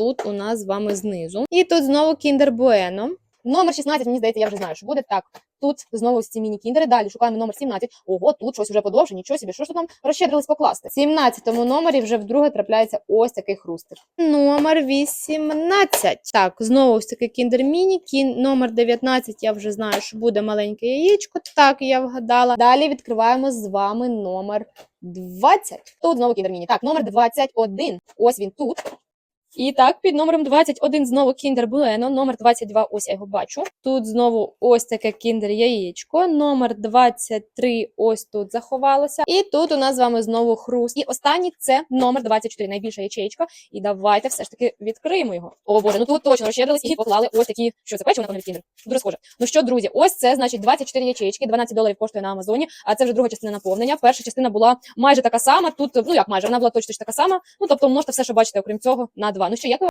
тут у нас з вами знизу. І тут знову Kinder Bueno. Номер 16, мені здається, я вже знаю, що буде. Так, тут знову ці міні-кіндери. Далі шукаємо номер 17. Ого, тут щось вже подовше, нічого собі. Що ж тут нам розщедрились покласти? В 17 номері вже вдруге трапляється ось такий хрустик. Номер 18. Так, знову ось такий кіндер міні. Кін... Номер 19, я вже знаю, що буде маленьке яєчко. Так, я вгадала. Далі відкриваємо з вами номер 20. Тут знову кіндер міні. Так, номер 21. Ось він тут. І так, під номером 21 знову Kinder Bueno, номер 22, ось я його бачу. Тут знову ось таке Kinder яєчко, номер 23 ось тут заховалося. І тут у нас з вами знову хруст. І останній це номер 24, найбільша ячеєчка. І давайте все ж таки відкриємо його. О боже, ну тут точно розщедрились і поклали ось такі, що це печиво, напевно, Kinder. Дуже схоже. Ну що, друзі, ось це значить 24 ячеїчки, 12 доларів коштує на Амазоні. А це вже друга частина наповнення. Перша частина була майже така сама. Тут, ну як майже, вона була точно така сама. Ну тобто множте все, що бачите, окрім цього, на 2. Ну що, як ви